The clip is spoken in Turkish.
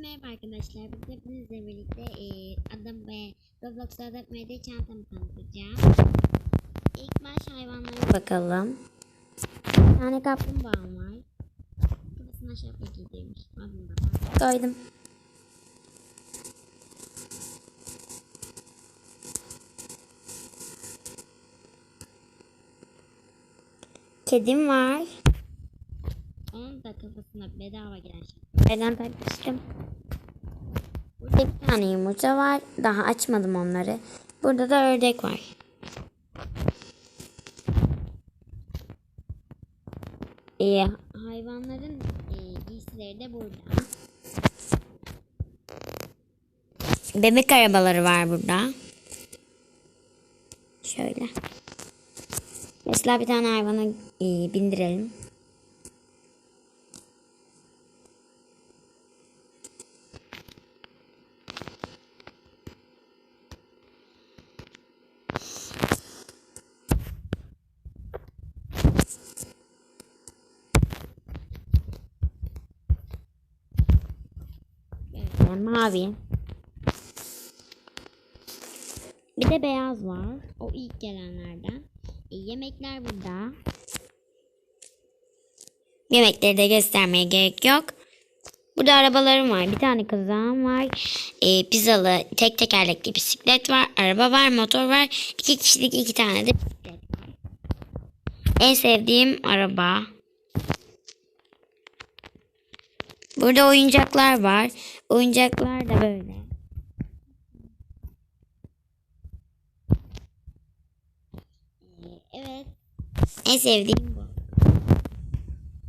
merhaba arkadaşlar. Bugün hepinizle birlikte e, adım ve Roblox adım ve çantamı tanıtacağım. İlk baş hayvanlara bakalım. Bir tane kaplumbağam var. Kafasına şapka giydirmiş. Adını da. Koydum. Kedim var. Onun da kafasına bedava gelen şapka. Neden takmıştım? Bir tane yumurta var. Daha açmadım onları. Burada da ördek var. Ee, hayvanların e, giysileri de burada. Bebek arabaları var burada. Şöyle. Mesela bir tane hayvanı e, bindirelim. Yani mavi. Bir de beyaz var. O ilk gelenlerden. E, yemekler burada. Yemekleri de göstermeye gerek yok. Burada arabalarım var. Bir tane kızağım var. E, pizzalı tek tekerlekli bisiklet var. Araba var. Motor var. İki kişilik iki tane de bisiklet var. En sevdiğim araba. Burada oyuncaklar var. Oyuncaklar da böyle. Ee, Evet. En sevdiğim